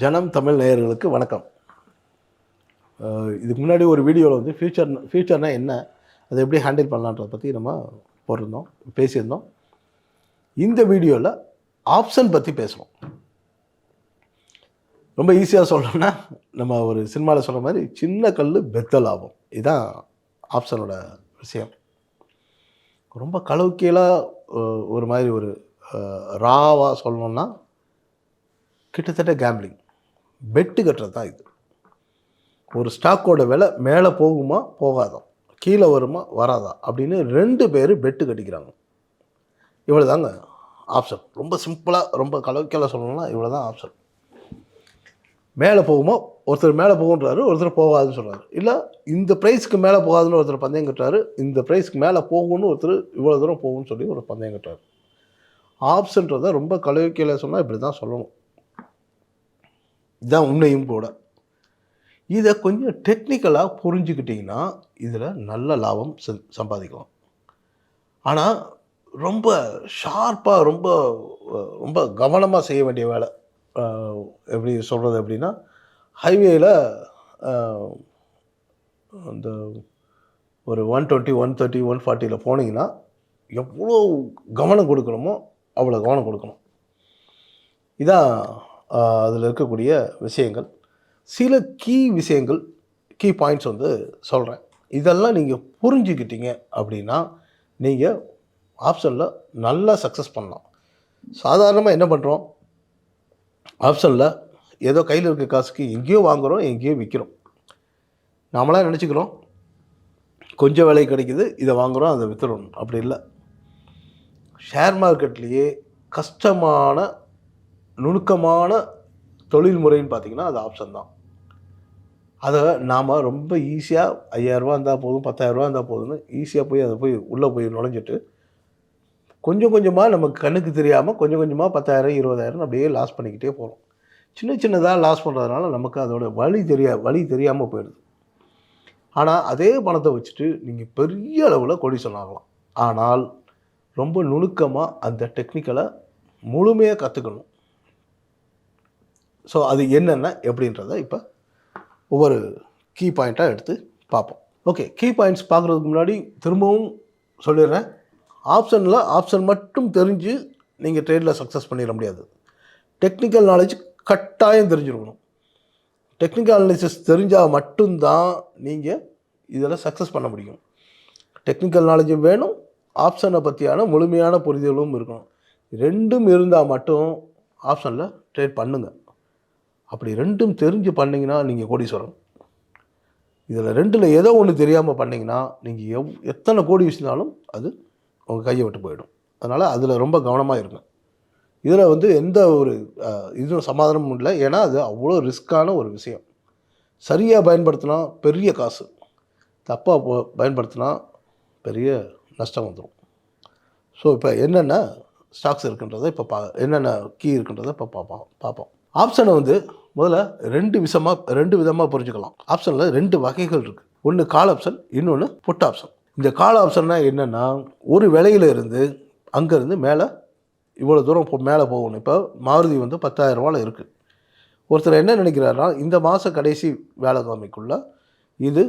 ஜனம் தமிழ் நேயர்களுக்கு வணக்கம். இதுக்கு முன்னாடி ஒரு வீடியோவில் வந்து ஃப்யூச்சர் ஃப்யூச்சர்னால் என்ன அதை எப்படி ஹேண்டில் பண்ணலான்றதை பற்றி நம்ம போட்டிருந்தோம் பேசியிருந்தோம். இந்த வீடியோவில் ஆப்ஷன் பற்றி பேசுவோம். ரொம்ப ஈஸியாக சொல்லணும்னா நம்ம ஒரு சினிமாவில் சொல்கிற மாதிரி சின்ன கல் பெத்தல் ஆகும். இதுதான் ஆப்ஷனோட விஷயம். ரொம்ப கலவுக்கியலாக ஒரு மாதிரி ஒரு ராவாக சொல்லணும்னா கிட்டத்தட்ட கேம்பிளிங் பெட்டு கட்டுறது தான் இது. ஒரு ஸ்டாக்கோட விலை மேலே போகுமா போகாதா? கீழே வருமா வராதா? அப்படின்னு ரெண்டு பேர் பெட்டு கட்டிக்கிறாங்க. இவ்வளோ தாங்க ஆப்ஷன் ரொம்ப சிம்பிளாக ரொம்ப கலவைக்கெல்லாம் சொல்லணும்னா இவ்வளோ தான் ஆப்ஷன் மேலே போகுமா ஒருத்தர் மேலே போகுன்றாரு ஒருத்தர் போகாதுன்னு சொல்கிறாரு இல்லை இந்த ப்ரைஸ்க்கு மேலே போகாதுன்னு ஒருத்தர் பந்தயம் கட்டுறாரு இந்த ப்ரைஸ்க்கு மேலே போகும்னு ஒருத்தர் இவ்வளோ தூரம் போகும்னு சொல்லி ஒரு பந்தயம் கட்டுறாரு. ஆப்ஷன்றதை ரொம்ப கலவைக்கையில் சொன்னால் இப்படி தான் சொல்லணும். இதுதான் உண்மையும் கூட. இதை கொஞ்சம் டெக்னிக்கலாக புரிஞ்சுக்கிட்டிங்கன்னா இதில் நல்ல லாபம் சம்பாதிக்கலாம். ஆனால் ரொம்ப ஷார்ப்பாக ரொம்ப ரொம்ப கவனமாக செய்ய வேண்டிய வேலை எப்படி சொல்கிறது அப்படின்னா ஹைவேயில் அந்த ஒரு one twenty one thirty one ஃபார்ட்டியில் போனீங்கன்னா எவ்வளோ கவனம் கொடுக்கணுமோ அவ்வளோ கவனம் கொடுக்கணும். இதான் அதில் இருக்கக்கூடிய விஷயங்கள். சில கீ விஷயங்கள் கீ பாயிண்ட்ஸ் வந்து சொல்கிறேன் இதெல்லாம் நீங்கள் புரிஞ்சுக்கிட்டீங்க அப்படின்னா நீங்கள் ஆப்ஷனில் நல்லா சக்ஸஸ் பண்ணலாம். சாதாரணமாக என்ன பண்ணுறோம் ஆப்ஷனில் ஏதோ கையில் இருக்க காசுக்கு எங்கேயோ வாங்குகிறோம் எங்கேயோ விற்கிறோம் நாமளாக நினச்சிக்கிறோம்? கொஞ்சம் விலை கிடைக்குது இதை வாங்குகிறோம் அதை விற்றுறோம் அப்படி இல்லை. ஷேர் மார்க்கெட்லேயே கஷ்டமான நுணுக்கமான தொழில் முறைன்னு பார்த்தீங்கன்னா அது ஆப்ஷன் தான். அதை நாம் ரொம்ப ஈஸியாக ஐயாயிரரூபா இருந்தால் போதும் பத்தாயிரரூபா இருந்தால் போதும்னு ஈஸியாக போய் அதை போய் உள்ளே போய் நுழைஞ்சிட்டு கொஞ்சம் கொஞ்சமாக நமக்கு கண்ணுக்கு தெரியாமல் கொஞ்சம் கொஞ்சமாக பத்தாயிரம் இருபதாயிரம் அப்படியே லாஸ் பண்ணிக்கிட்டே போகிறோம் சின்ன சின்னதாக லாஸ் பண்ணுறதுனால நமக்கு அதோட வழி தெரியா வழி தெரியாமல் போயிடுது. ஆனால் அதே பணத்தை வச்சுட்டு நீங்கள் பெரிய அளவில் கொடி சொன்னாகலாம் ஆனால் ரொம்ப நுணுக்கமாக அந்த டெக்னிக்கலை முழுமையாக கற்றுக்கணும் ஸோ அது என்னென்ன? எப்படின்றத இப்போ ஒவ்வொரு கீ பாயிண்ட்டாக எடுத்து பார்ப்போம். ஓகே கீ பாயிண்ட்ஸ் பார்க்குறதுக்கு முன்னாடி திரும்பவும் சொல்லிடுறேன். ஆப்ஷனில் ஆப்ஷன் மட்டும் தெரிஞ்சு நீங்கள் ட்ரேடில் சக்ஸஸ் பண்ணிட முடியாது. டெக்னிக்கல் நாலேஜ் கட்டாயம் தெரிஞ்சிருக்கணும். டெக்னிக்கல் அனாலிசிஸ் தெரிஞ்சால் மட்டும்தான் நீங்கள் இதில் சக்ஸஸ் பண்ண முடியும். டெக்னிக்கல் நாலேஜும் வேணும் ஆப்ஷனை பற்றியான முழுமையான புரிதலும் இருக்கணும். ரெண்டும் இருந்தால் மட்டும் ஆப்ஷனில் ட்ரேட் பண்ணுங்கள் அப்படி ரெண்டும் தெரிஞ்சு பண்ணிங்கன்னா நீங்கள் கோடீஸ்வரன். இதில் ரெண்டில் ஏதோ ஒன்று தெரியாமல் பண்ணிங்கன்னா நீங்கள் எவ் எத்தனை கோடி விஷயம்னாலும் அது உங்கள் கையை விட்டு போயிடும். அதனால் அதில் ரொம்ப கவனமாக இருங்க. இதில் வந்து எந்த ஒரு இதுவும் சமாதானமும் இல்லை. ஏன்னா அது அவ்வளோ ரிஸ்க்கான ஒரு விஷயம். சரியாக பயன்படுத்தினா பெரிய காசு. தப்பாக போ பயன்படுத்தினா பெரிய நஷ்டம் வந்துடும் ஸோ இப்போ என்னென்ன ஸ்டாக்ஸ் இருக்குன்றதை இப்போ பா என்னென்ன கீ இருக்குன்றதை இப்போ பார்ப்போம் பார்ப்போம் ஆப்ஷனை வந்து முதல்ல ரெண்டு விஷமாக ரெண்டு விதமாக புரிஞ்சுக்கலாம். ஆப்ஷனில் ரெண்டு வகைகள் இருக்குது ஒன்று கால் ஆப்ஷன் இன்னொன்று புட் ஆப்ஷன் இந்த கால் ஆப்ஷன்னா என்னென்னா ஒரு விலையில இருந்து அங்கேருந்து மேலே இவ்வளோ தூரம் போ மேலே போகணும். இப்போ மாருதி வந்து பத்தாயிரம் இருக்குது ஒருத்தர் என்ன நினைக்கிறாருன்னா இந்த மாத கடைசி வேலைக்கிழமைக்குள்ள இது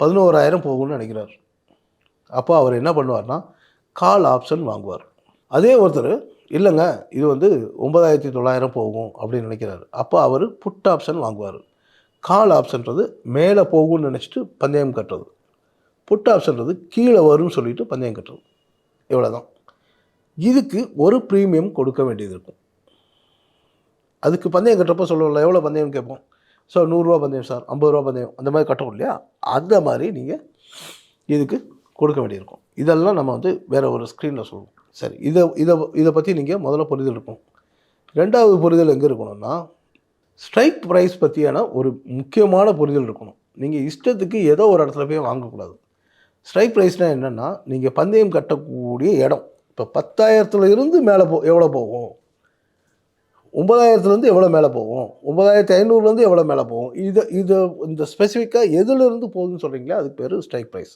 பதினோராயிரம் போகும்னு நினைக்கிறார். அப்போ அவர் என்ன பண்ணுவார்னா கால் ஆப்ஷன் வாங்குவார். அதே ஒருத்தர் இல்லைங்க இது வந்து ஒன்பதாயிரத்தி தொள்ளாயிரம் போகும் அப்படின்னு நினைக்கிறாரு. அப்போ அவர் புட் ஆப்ஷன் வாங்குவார். கால் ஆப்ஷன்றது மேலே போகும்னு நினச்சிட்டு பந்தயம் கட்டுறது. புட் ஆப்ஷன்றது கீழே வரும்னு சொல்லிட்டு பந்தயம் கட்டுறது. இவ்வளோதான் இதுக்கு ஒரு ப்ரீமியம் கொடுக்க வேண்டியது இருக்கும். அதுக்கு பந்தயம் கட்டுறப்ப சொல்லல எவ்வளோ பந்தயம் கேட்போம்? சார் நூறுரூவா பந்தயம் சார் ஐம்பது ரூபா பந்தயம் அந்த மாதிரி கட்டணும் இல்லையா? அந்த மாதிரி நீங்கள் இதுக்கு கொடுக்க வேண்டியிருக்கும். இதெல்லாம் நம்ம வந்து வேறு ஒரு ஸ்க்ரீனில் சொல்லுவோம். சரி இதை இதை இதை பற்றி நீங்கள் முதல்ல புரிதல் இருக்கும் ரெண்டாவது புரிதல் எங்கே இருக்கணும்னா ஸ்ட்ரைக் ப்ரைஸ் பற்றியான ஒரு முக்கியமான புரிதல் இருக்கணும். நீங்கள் இஷ்டத்துக்கு ஏதோ ஒரு இடத்துல போய் வாங்கக்கூடாது. ஸ்ட்ரைக் ப்ரைஸ்னால் என்னென்னா நீங்கள் பந்தயம் கட்டக்கூடிய இடம். இப்போ பத்தாயிரத்துல இருந்து மேலே போ எவ்வளோ போகும்? ஒம்பதாயிரத்துலேருந்து எவ்வளோ மேலே போகும்? ஒம்பதாயிரத்தி ஐநூறுலேருந்து எவ்வளோ மேலே போகும்? இது இதை இந்த ஸ்பெசிஃபிக்காக எதுலேருந்து போகுதுன்னு சொல்கிறீங்களோ அதுக்கு பேர் ஸ்ட்ரைக் ப்ரைஸ்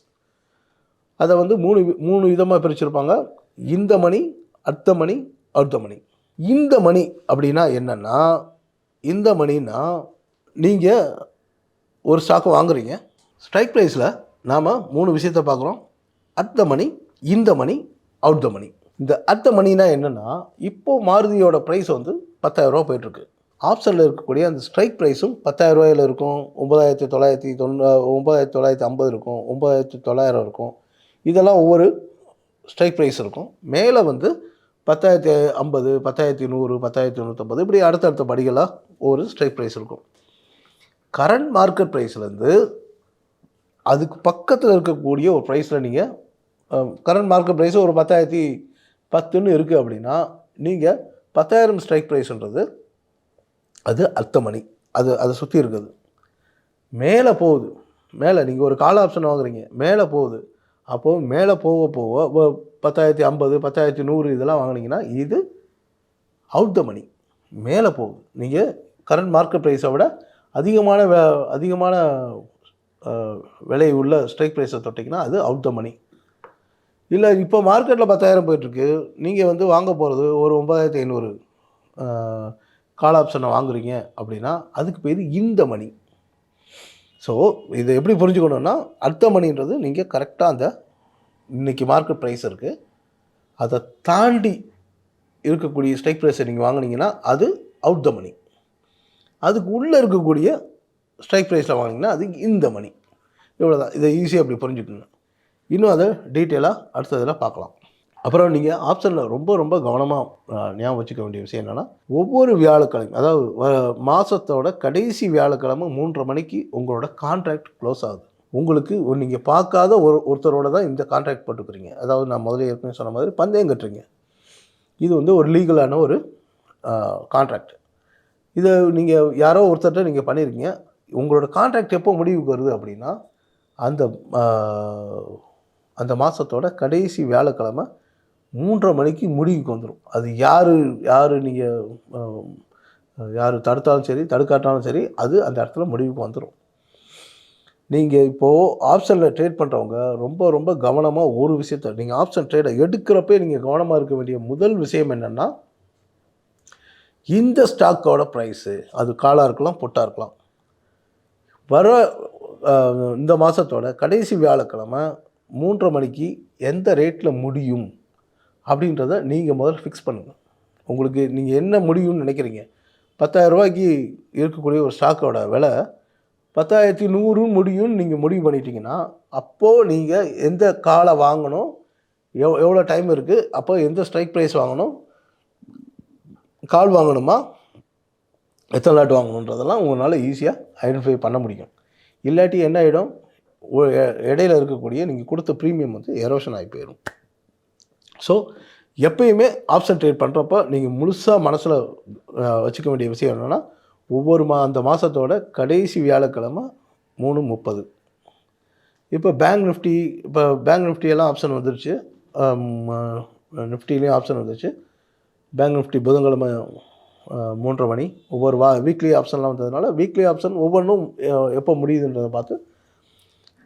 அதை வந்து மூணு வி- மூணு விதமாக பிரிச்சிருப்பாங்க. இந்த மணி அர்த்த மணி அடுத்த மணி. இந்த மணி அப்படின்னா என்னென்னா இந்த மணின்னா நீங்கள் ஒரு ஸ்டாக்கை வாங்குறீங்க. ஸ்ட்ரைக் ப்ரைஸில் நாம் மூணு விஷயத்தை பார்க்குறோம். அர்த்த மணி இந்த மணி அவுட் த மணி. இந்த அட் மணினா என்னென்னா இப்போது மாருதியோட ப்ரைஸ் வந்து பத்தாயிரரூபா போயிட்டுருக்கு. ஆப்ஷனில் இருக்கக்கூடிய அந்த ஸ்ட்ரைக் ப்ரைஸும் பத்தாயிரரூபாயில் இருக்கும். ஒம்பதாயிரத்தி தொள்ளாயிரத்தி தொண்ணூ ஒம்பதாயிரத்தி தொள்ளாயிரத்தி ஐம்பது இருக்கும். ஒம்பதாயிரத்தி தொள்ளாயிரம் இருக்கும். இதெல்லாம் ஒவ்வொரு ஸ்ட்ரைக் ப்ரைஸ் இருக்கும். மேலே வந்து பத்தாயிரத்தி ஐம்பது பத்தாயிரத்தி நூறு பத்தாயிரத்தி நூற்றம்பது இப்படி அடுத்தடுத்த படிகளாக ஒரு ஸ்ட்ரைக் ப்ரைஸ் இருக்கும். கரண்ட் மார்க்கெட் ப்ரைஸ்லேருந்து அதுக்கு பக்கத்தில் இருக்கக்கூடிய ஒரு ப்ரைஸில் நீங்கள் கரண்ட் மார்க்கெட் ப்ரைஸ் ஒரு பத்தாயிரத்தி பத்துன்னு இருக்குது அப்படின்னா நீங்கள் பத்தாயிரம் ஸ்ட்ரைக் ப்ரைஸ்ன்றது அது அர்த்தமணி அது அதை சுற்றி இருக்குது. மேலே போகுது. மேலே நீங்கள் ஒரு கால் ஆப்ஷன் வாங்குறீங்க. மேலே போகுது. அப்போது மேலே போக போக பத்தாயிரத்தி ஐம்பது பத்தாயிரத்தி நூறு இதெல்லாம் வாங்கினீங்கன்னா இது அவுட் த மணி மேலே போகுது. நீங்கள் கரண்ட் மார்க்கெட் ப்ரைஸை விட அதிகமான வே அதிகமான விலை உள்ள ஸ்ட்ரைக் ப்ரைஸை தொட்டிங்கன்னா அது அவுட் த மணி இல்லை இப்போ மார்க்கெட்டில் பத்தாயிரம் போயிட்டுருக்கு. நீங்கள் வந்து வாங்க போகிறது ஒரு ஒன்பதாயிரத்தி ஐநூறு கால் ஆப்ஷனை வாங்குறீங்க அப்படின்னா அதுக்கு பேர் இந்த மணி ஸோ இதை எப்படி புரிஞ்சுக்கணுன்னா அடுத்த மணின்றது நீங்கள் கரெக்டாக அந்த இன்றைக்கி மார்க்கெட் ப்ரைஸ் இருக்குது அதை தாண்டி இருக்கக்கூடிய ஸ்ட்ரைக் ப்ரைஸை நீங்கள் வாங்கினீங்கன்னா அது அவுட் த மணி அதுக்கு உள்ளே இருக்கக்கூடிய ஸ்ட்ரைக் ப்ரைஸில் வாங்கினீங்கன்னா அது இந்த மணி இவ்வளோ தான் இதை ஈஸியாக அப்படி புரிஞ்சுக்கணும். இன்னும் அதை டீட்டெயிலாக அடுத்ததில் பார்க்கலாம். அப்புறம் நீங்கள் ஆப்ஷனில் ரொம்ப ரொம்ப கவனமாக ஞாபகம் வச்சுக்க வேண்டிய விஷயம் என்னென்னா ஒவ்வொரு வியாழக்கிழமை அதாவது மாதத்தோட கடைசி வியாழக்கிழமை மூன்றரை மணிக்கு உங்களோட கான்ட்ராக்ட் க்ளோஸ் ஆகுது. உங்களுக்கு நீங்கள் பார்க்காத ஒரு ஒருத்தரோட தான் இந்த கான்ட்ராக்ட் போட்டுக்கிறீங்க. அதாவது நான் முதல்ல ஏற்கனவே சொன்ன மாதிரி பந்தயம் கட்டுறீங்க. இது வந்து ஒரு லீகலான ஒரு கான்ட்ராக்ட் இதை நீங்கள் யாரோ ஒருத்தர்கிட்ட நீங்கள் பண்ணியிருக்கீங்க உங்களோட கான்ட்ராக்ட் எப்போ முடிவுக்கு வருது அப்படின்னா அந்த அந்த மாதத்தோட கடைசி வியாழக்கிழமை மூன்றரை மணிக்கு முடிவுக்கு வந்துடும் அது யார் யார் நீங்கள் யார் தடுத்தாலும் சரி தடுக்காட்டாலும் சரி அது அந்த இடத்துல முடிவுக்கு வந்துடும் நீங்கள் இப்போது ஆப்ஷனில் ட்ரேட் பண்ணுறவங்க ரொம்ப ரொம்ப கவனமாக ஒரு விஷயத்த நீங்கள் ஆப்ஷன் ட்ரேடை எடுக்கிறப்பே நீங்கள் கவனமாக இருக்க வேண்டிய முதல் விஷயம் என்னென்னா இந்த ஸ்டாக்கோட ப்ரைஸு அது காலாக இருக்கலாம் பொட்டாக இருக்கலாம். வர இந்த மாதத்தோட கடைசி வியாழக்கிழமை மூன்றரை மணிக்கு எந்த ரேட்டில் முடியும்? அப்படின்றத நீங்கள் முதல்ல ஃபிக்ஸ் பண்ணுங்கள் உங்களுக்கு நீங்கள் என்ன முடியும்னு நினைக்கிறீங்க? பத்தாயிரம் ரூபாய்க்கு இருக்கக்கூடிய ஒரு ஸ்டாக்கோட விலை பத்தாயிரத்தி நூறுன்னு முடியும்னு நீங்கள் முடிவு பண்ணிட்டீங்கன்னா அப்போது நீங்கள் எந்த காலை வாங்கணும்? எவ் எவ்வளோ டைம் இருக்குது அப்போ எந்த ஸ்ட்ரைக் ப்ரைஸ் வாங்கணும்? கால் வாங்கணுமா? எத்தனை லாட் வாங்கணுன்றதெல்லாம் உங்களால் ஈஸியாக ஐடென்டிஃபை பண்ண முடியும். இல்லாட்டி என்ன ஆகிடும் இடையில இருக்கக்கூடிய நீங்கள் கொடுத்த ப்ரீமியம் வந்து எரோஷன் ஆகி போயிடும். ஸோ எப்பயுமே ஆப்ஷன் ட்ரேட் பண்ணுறப்ப நீங்கள் முழுசாக மனசில் வச்சுக்க வேண்டிய விஷயம் என்னென்னா ஒவ்வொரு மா அந்த மாதத்தோட கடைசி வியாழக்கிழமை மூணு முப்பது. இப்போ பேங்க் நிஃப்டி இப்போ பேங்க் நிஃப்டியெல்லாம் ஆப்ஷன் வந்துருச்சு. நிஃப்டிலையும் ஆப்ஷன் வந்துருச்சு. பேங்க் நிஃப்டி புதன்கிழமை மூன்றரை மணி. ஒவ்வொரு வா வீக்லி ஆப்ஷன்லாம் வந்ததுனால வீக்லி ஆப்ஷன் ஒவ்வொன்றும் எப்போ முடியுதுன்றதை பார்த்து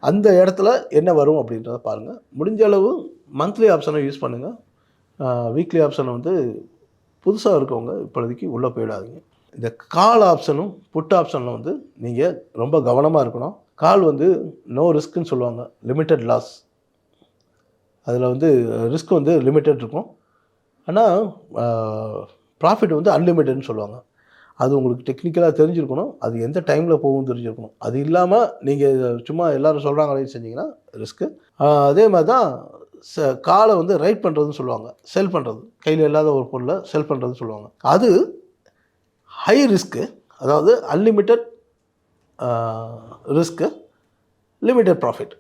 அந்த இடத்துல என்ன வரும் அப்படின்றத பாருங்கள் முடிஞ்ச அளவு மந்த்லி ஆப்ஷனை யூஸ் பண்ணுங்கள் வீக்லி ஆப்ஷனை வந்து புதுசாக இருக்கவங்க இப்போதைக்கு உள்ளே போயிடாதீங்க. இந்த கால் ஆப்ஷனும் புட் ஆப்ஷனில் வந்து நீங்கள் ரொம்ப கவனமாக இருக்கணும். கால் வந்து நோ ரிஸ்க்குன்னு சொல்லுவாங்க. லிமிட்டட் லாஸ் அதில் வந்து ரிஸ்க் வந்து லிமிட்டட் இருக்கும். ஆனால் ப்ராஃபிட் வந்து அன்லிமிட்டட்னு சொல்லுவாங்க. அது உங்களுக்கு டெக்னிக்கலாக தெரிஞ்சிருக்கணும். அது எந்த டைமில் போகும் தெரிஞ்சிருக்கணும். அது இல்லாமல் நீங்கள் சும்மா எல்லாரும் சொல்கிறாங்களே செஞ்சிங்கன்னா ரிஸ்க்கு அதே மாதிரி தான் ச காலை வந்து ரைட் பண்ணுறதுன்னு சொல்லுவாங்க. செல் பண்ணுறது கையில் இல்லாத ஒரு பொருளை செல் பண்ணுறதுன்னு சொல்லுவாங்க. அது ஹை ரிஸ்க்கு அதாவது unlimited risk limited profit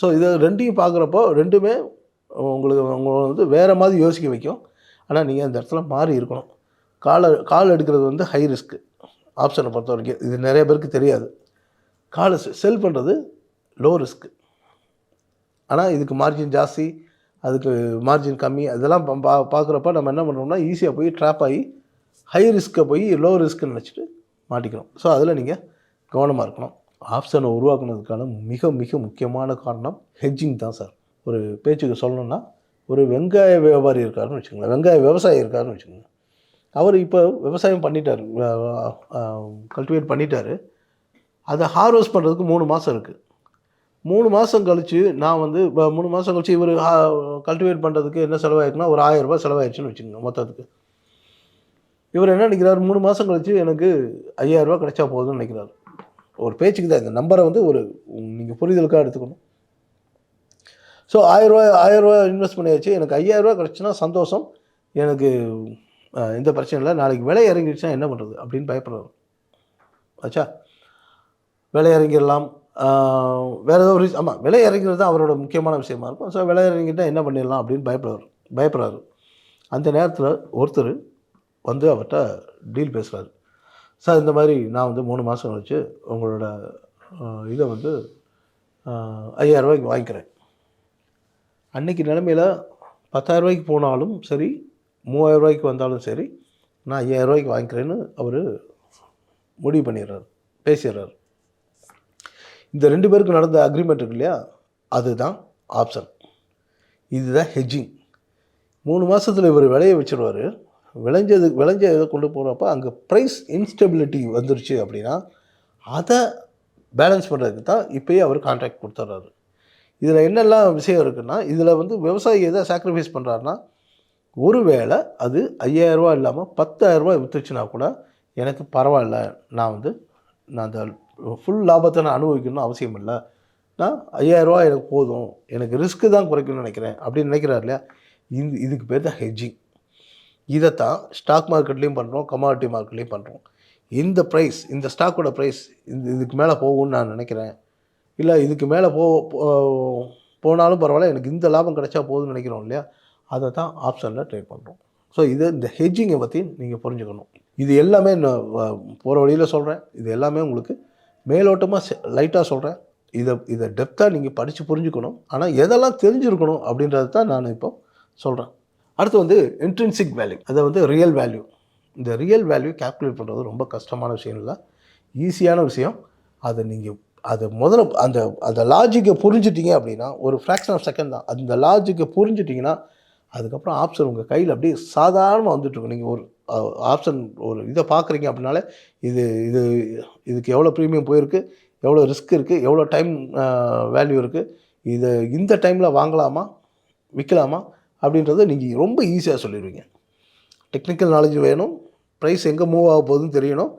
so இதை ரெண்டையும் பார்க்குறப்போ ரெண்டுமே உங்களுக்கு உங்களை வந்து வேறு மாதிரி யோசிக்க வைக்கும். ஆனால் நீங்கள் அந்த இடத்துல மாறி இருக்கணும். காலை கால் எடுக்கிறது வந்து ஹை ரிஸ்க்கு ஆப்ஷனை பொறுத்த வரைக்கும் இது நிறைய பேருக்கு தெரியாது. காலை செல் பண்ணுறது லோ ரிஸ்க்கு ஆனால் இதுக்கு மார்ஜின் ஜாஸ்தி அதுக்கு மார்ஜின் கம்மி அதெல்லாம் பா பா- பார்க்குறப்ப நம்ம என்ன பண்ணுறோம்னா ஈஸியாக போய் ட்ராப் ஆகி ஹை ரிஸ்க்கை போய் லோ ரிஸ்க்குன்னு நினச்சிட்டு மாட்டிக்கிறோம். ஸோ அதில் நீங்கள் கவனமாக இருக்கணும். ஆப்ஷனை உருவாக்குனதுக்கான மிக மிக முக்கியமான காரணம் ஹெட்ஜிங் தான் சார் ஒரு பேச்சுக்கு சொல்லணும்னா ஒரு வெங்காய வியாபாரி இருக்காருன்னு வச்சுக்கோங்களேன். வெங்காய விவசாயி இருக்காருன்னு வச்சுக்கோங்க. அவர் இப்போ விவசாயம் பண்ணிட்டார். கல்டிவேட் பண்ணிட்டார். அதை ஹார்வெஸ்ட் பண்ணுறதுக்கு மூணு மாதம் இருக்குது மூணு மாதம் கழித்து நான் வந்து இப்போ மூணு மாதம் கழித்து இவர் கல்டிவேட் பண்ணுறதுக்கு என்ன செலவாயிருக்குன்னா ஒரு ஆயிரம் ரூபாய் செலவாயிருச்சுன்னு வச்சுக்கோங்க மொத்தத்துக்கு. இவர் என்ன நினைக்கிறார்? மூணு மாதம் கழித்து எனக்கு ஐயாயிரரூபா கிடைச்சா போதும்னு நினைக்கிறார். ஒரு பேச்சுக்கு தான் இந்த நம்பரை வந்து ஒரு நீங்கள் புரிதலுக்காக எடுத்துக்கணும். ஸோ ஆயிரரூவா ஆயிரரூவா இன்வெஸ்ட் பண்ணியாச்சு. எனக்கு ஐயாயிரரூவா கிடச்சுன்னா சந்தோஷம். எனக்கு எந்த பிரச்சனை இல்லை. நாளைக்கு விலை இறங்கிடுச்சுன்னா என்ன பண்ணுறது அப்படின்னு பயப்படுறாரு ஆச்சா? விலை இறங்கிடலாம். வேறு ஏதோ ஒரு ஆமாம் விலை இறங்கிறது தான் அவரோட முக்கியமான விஷயமா இருக்கும். ஸோ விலை இறங்கிட்டால் என்ன பண்ணிடலாம் அப்படின்னு பயப்படுறாரு பயப்படுறாரு. அந்த நேரத்தில் ஒருத்தர் வந்து அவர்கிட்ட டீல் பேசுகிறாரு சார் இந்த மாதிரி நான் வந்து மூணு மாதம் கழிச்சு உங்களோட இதை வந்து ஐயாயிரரூபாய்க்கு வாங்கிக்கிறேன். அன்றைக்கி நிலமையில் பத்தாயிரரூபாய்க்கு போனாலும் சரி மூவாயிரம் ரூபாய்க்கு வந்தாலும் சரி நான் ஐயாயிரரூபாய்க்கு வாங்கிக்கிறேன்னு அவர் முடிவு பண்ணிடுறாரு பேசிடுறாரு. இந்த ரெண்டு பேருக்கு நடந்த அக்ரிமெண்ட் இருக்கு இல்லையா? அதுதான் ஆப்ஷன் இதுதான் ஹெஜ்ஜிங் மூணு மாதத்தில் இவர் விளைய வச்சுருவார். விளைஞ்சது விளைஞ்ச இதை கொண்டு போகிறப்ப அங்கே ப்ரைஸ் இன்ஸ்டெபிலிட்டி வந்துருச்சு அப்படின்னா அதை பேலன்ஸ் பண்ணுறதுக்கு தான் இப்போயே அவர் கான்ட்ராக்ட் கொடுத்துட்றாரு இதில் என்னெல்லாம் விஷயம் இருக்குன்னா இதில் வந்து விவசாயி எதை சாக்ரிஃபைஸ் பண்ணுறாருன்னா ஒருவேளை அது ஐயாயிரரூவா இல்லாமல் பத்தாயிரரூபா விற்றுச்சுன்னா கூட எனக்கு பரவாயில்ல. நான் வந்து நான் அந்த ஃபுல் லாபத்தை நான் அனுபவிக்கணும்னு அவசியம் இல்லை. நான் ஐயாயிரரூவா எனக்கு போதும். எனக்கு ரிஸ்க்கு தான் குறைக்கணும்னு நினைக்கிறேன் அப்படின்னு நினைக்கிறார் இல்லையா? இது இதுக்கு பேர் தான் ஹெஜ்ஜிங் இதைத்தான் ஸ்டாக் மார்க்கெட்லேயும் பண்ணுறோம் கமாடிட்டி மார்க்கெட்லேயும் பண்ணுறோம் இந்த ப்ரைஸ் இந்த ஸ்டாக்கோட ப்ரைஸ் இந்த இதுக்கு மேலே போகும்னு நான் நினைக்கிறேன். இல்லை இதுக்கு மேலே போ போ- போனாலும் பரவாயில்ல எனக்கு இந்த லாபம் கிடைச்சா போதும்னு நினைக்கிறோம் இல்லையா? அதை தான் ஆப்ஷனில் ட்ரேட் பண்ணுறோம் ஸோ இது இந்த ஹெஜ்ஜிங்கை பற்றி நீங்கள் புரிஞ்சுக்கணும். இது எல்லாமே நான் போகிற வழியில் சொல்கிறேன் இது எல்லாமே உங்களுக்கு மேலோட்டமாக லைட்டாக சொல்கிறேன் இதை இதை டெப்த்தாக நீங்கள் படித்து புரிஞ்சுக்கணும். ஆனால் எதெல்லாம் தெரிஞ்சிருக்கணும் அப்படின்றது தான் நான் இப்போ சொல்கிறேன் அடுத்து வந்து இன்ட்ரென்சிக் வேல்யூ அதை வந்து ரியல் வேல்யூ இந்த ரியல் வேல்யூ கால்குலேட் பண்ணுறது ரொம்ப கஷ்டமான விஷயம் இல்லை. ஈஸியான விஷயம். அதை நீங்கள் அதை முதல்ல அந்த அந்த லாஜிக்கை புரிஞ்சிட்டிங்க அப்படின்னா ஒரு ஃப்ராக்ஷன் ஆஃப் செகண்ட் தான். அந்த லாஜிக்கை புரிஞ்சிட்டிங்கன்னா அதுக்கப்புறம் ஆப்ஷன் உங்கள் கையில் அப்படியே சாதாரணமாக வந்துட்டுருக்கும் நீங்கள் ஒரு ஆப்ஷன் ஒரு இதை பார்க்குறீங்க அப்படின்னாலே இது இது இதுக்கு எவ்வளோ ப்ரீமியம் போயிருக்கு எவ்வளோ ரிஸ்க் இருக்குது எவ்வளோ டைம் வேல்யூ இருக்குது இது இந்த டைமில் வாங்கலாமா விற்கலாமா அப்படின்றத நீங்கள் ரொம்ப ஈஸியாக சொல்லிடுவீங்க. டெக்னிக்கல் நாலேஜ் வேணும் ப்ரைஸ் எங்கே மூவ் ஆக போகுதுன்னு தெரியணும்.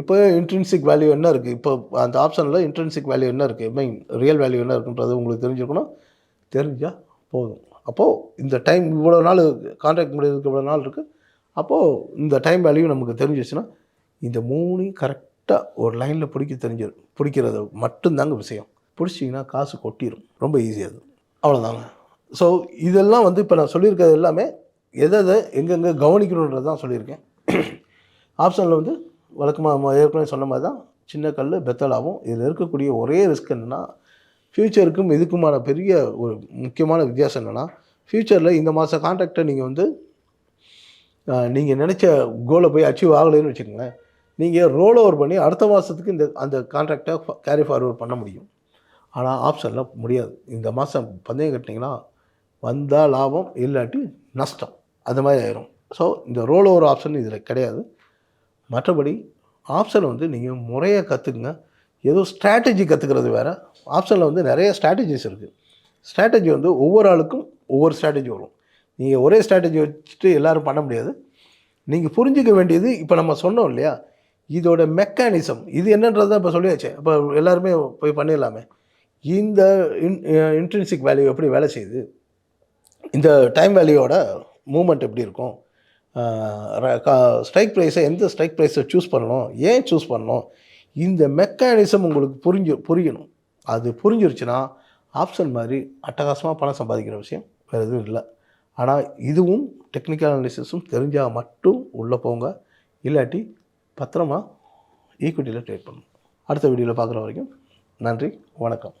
இப்போ இன்ட்ரென்சிக் வேல்யூ என்ன இருக்குது இப்போ அந்த ஆப்ஷனில் இன்ட்ரென்சிக் வேல்யூ என்ன இருக்குது மீன் ரியல் வேல்யூ என்ன இருக்குன்றது உங்களுக்கு தெரிஞ்சுக்கணும் தெரிஞ்சால் போதும். அப்போது இந்த டைம் இவ்வளோ நாள் கான்ட்ராக்ட் முடியறதுக்கு இவ்வளோ நாள் இருக்குது அப்போது இந்த டைம் வேல்யூ நமக்கு தெரிஞ்சிச்சுன்னா இந்த மூணையும் கரெக்டாக ஒரு லைனில் பிடிக்க தெரிஞ்சிடும் பிடிக்கிறது மட்டும்தாங்க விஷயம். பிடிச்சிங்கன்னா காசு கொட்டிடும் ரொம்ப ஈஸியாக அவ்வளோதாங்க ஸோ இதெல்லாம் வந்து இப்போ நான் சொல்லியிருக்கிறது எல்லாமே எதை எதை எங்கெங்கே கவனிக்கணுன்றது தான் சொல்லியிருக்கேன். ஆப்ஷனில் வந்து வழக்கமாக ஏற்கனவே சொன்ன மாதிரி தான் சின்ன கல் பெத்தலாகவும் இதில் இருக்கக்கூடிய ஒரே ரிஸ்க் என்னென்னா ஃப்யூச்சருக்கும் இதுக்குமான பெரிய ஒரு முக்கியமான வித்தியாசம் என்னென்னா ஃப்யூச்சரில் இந்த மாத கான்ட்ராக்டை நீங்கள் வந்து நீங்கள் நினச்ச கோலை போய் அச்சீவ் ஆகலைன்னு வச்சுக்கோங்களேன். நீங்கள் ரோல் ஓவர் பண்ணி அடுத்த மாதத்துக்கு இந்த அந்த கான்ட்ராக்டை கேரி ஃபார்வர்ட் பண்ண முடியும். ஆனால் ஆப்ஷனில் முடியாது. இந்த மாதம் பந்தயம் கட்டினீங்கன்னா வந்தால் லாபம் இல்லாட்டி நஷ்டம். அது மாதிரி ஆயிரும். ஸோ இந்த ரோல் ஓவர் ஆப்ஷன் இதில் கிடையாது. மற்றபடி ஆப்ஷன் வந்து நீங்கள் முறையாக கற்றுக்குங்க ஏதோ ஸ்ட்ராட்டஜி கற்றுக்கிறது வேறு. ஆப்ஷனில் வந்து நிறைய ஸ்ட்ராட்டஜிஸ் இருக்குது ஸ்ட்ராட்டஜி வந்து ஒவ்வொரு ஆளுக்கும் ஒவ்வொரு ஸ்ட்ராட்டஜி வரும். நீங்கள் ஒரே ஸ்ட்ராட்டஜி வச்சுட்டு எல்லோரும் பண்ண முடியாது. நீங்கள் புரிஞ்சிக்க வேண்டியது இப்போ நம்ம சொன்னோம் இல்லையா? இதோட மெக்கானிசம் இது என்னன்றது தான் இப்போ சொல்லியாச்சு. இப்போ எல்லாருமே போய் பண்ணிடலாமே. இந்த இன் இன்ட்ரின்சிக் வேல்யூ எப்படி வேலை செய்யுது? இந்த டைம் வேல்யூவோட மூமெண்ட் எப்படி இருக்கும்? ஸ்ட்ரைக் ப்ரைஸை எந்த ஸ்ட்ரைக் ப்ரைஸை சூஸ் பண்ணணும்? ஏன் சூஸ் பண்ணணும்? இந்த மெக்கானிசம் உங்களுக்கு புரிஞ்சு புரியணும். அது புரிஞ்சிருச்சுன்னா ஆப்ஷன் மாதிரி அட்டகாசமாக பணம் சம்பாதிக்கிற விஷயம் வேறு எதுவும் இல்லை. ஆனால் இதுவும் டெக்னிக்கல் அனாலிசிஸும் தெரிஞ்சால் மட்டும் உள்ளே போங்க. இல்லாட்டி பத்திரமா ஈக்விட்டியில் ட்ரேட் பண்ணணும். அடுத்த வீடியோவில் பார்க்குற வரைக்கும் நன்றி வணக்கம்.